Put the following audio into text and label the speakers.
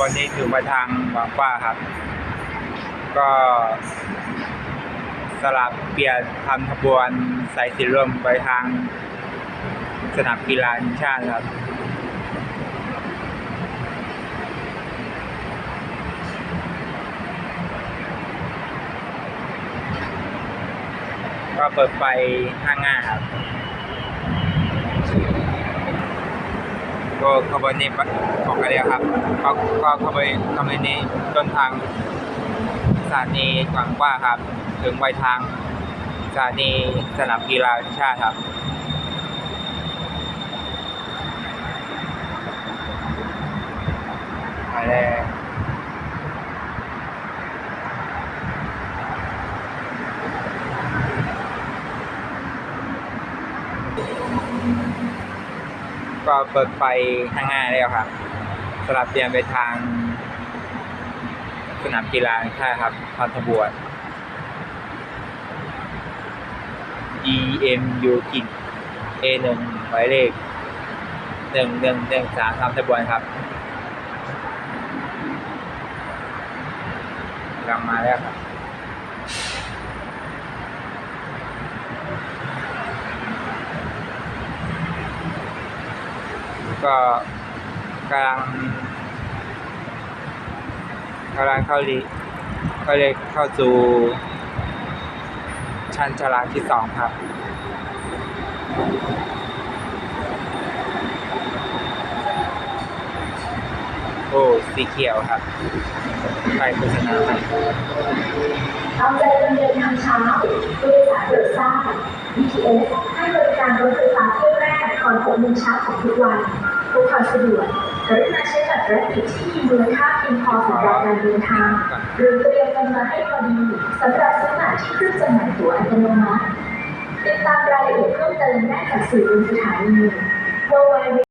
Speaker 1: ขบวนนี้ถึงไปทางบางกว้าครับ ก็สลับเปลี่ยนทำขบวนสายสีร่วมไปทางสนามกีฬาชาติครับก็เปิดไฟข้างหน้าครับ ก็ขบวนนี้ของกันแล้วครับก็ก็ขบวนขบวนนี้ต้นทางสถานีกวางกว้าครับ ถึงไปทางสถานีสนามกีฬาชาติครับไปแล้ว ก็เปิดไฟข้างหน้าแล้วครับสลับเปลี่ยนไปทาง สนามกีฬาใช่ครับพันธบวช E M U กิจ A หนึ่งหมายเลขหนึ่งหนึ่งหนึ่งสามทำขบวนครับกำลังมาแล้วครับ ก็กำลังกำลังเข้าลีเขาเรียเข้าสู่ชั้นชาลาที่สองครับโอ้สีเขียวครับไปโฆษณาครับ
Speaker 2: เอาใจกันเดินทางเช้าโดยสารโปรดทราบ BTS ให้บริ การรถไฟฟ้าเที่ยวแรกก่อน6โมงเช้าของทุกวันเพื่อความสะดวกกรุณาใช้บัตรเครดิตที่มีมูลค่าเพียงพอสำหรับการเดินทางหรือเตรียมเงินมาให้พอดีสำหรับซื้อบัตรที่เครื่องจำหน่ายตั๋วอัตโนมัติติดตามรายละเอียดเพิ่มเติมได้จากสื่อบนสถานี www